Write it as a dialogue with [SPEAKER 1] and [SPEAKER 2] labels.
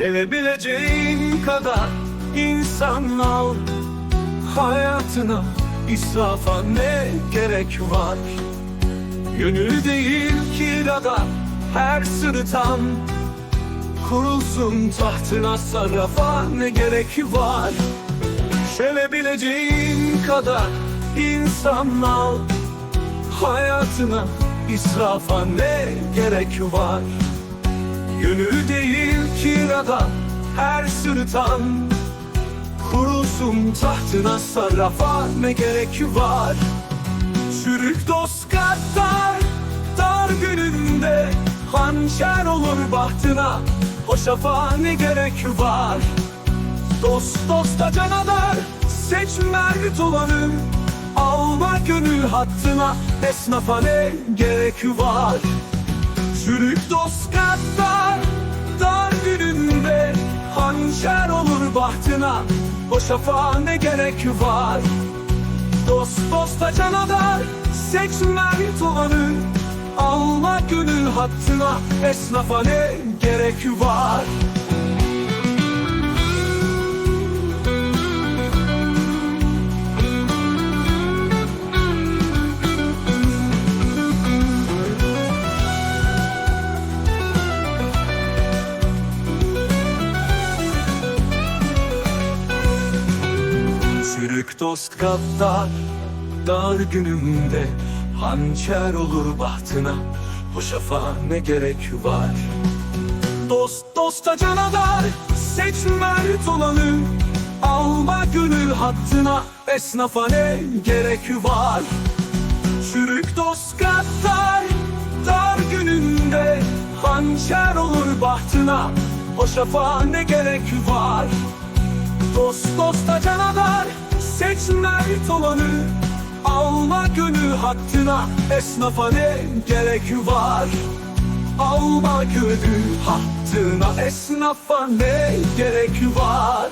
[SPEAKER 1] Sevebileceğin kadar insan al. Hayatına israfa ne gerek var? Gönül değil kirada her sırıtan Kurulsun tahtına sarrafa ne gerek var? Sevebileceğin kadar insan al. Hayatına israfa ne gerek var Gönül değil kirada her sırıtan Kurulsun tahtına sarrafa ne gerek var. Çürük dost katlar dar gününde Hançer olur bahtına. O şafa ne gerek var? Dost dosta canavar seç mert olanı. Alma gönül hattına esnafa ne gerek var? Çürük dost katlar o şafa ne gerek var? Dost dosta canavar seç mert olanı Alma gönül hattına esnafa ne gerek var Çürük dost katlar Dar günümde Hançer olur bahtına. O şafa ne gerek var? Dost dosta canavar Seç mert olanı. Alma gönül hattına Esnafa ne gerek var? Çürük dost katlar Dar gününde Hançer olur bahtına. O şafa ne gerek var Dost dosta canavar Seç mert olanı. Alma gönül hattına Esnafa ne gerek var? Alma gönül hattına Esnafa ne gerek var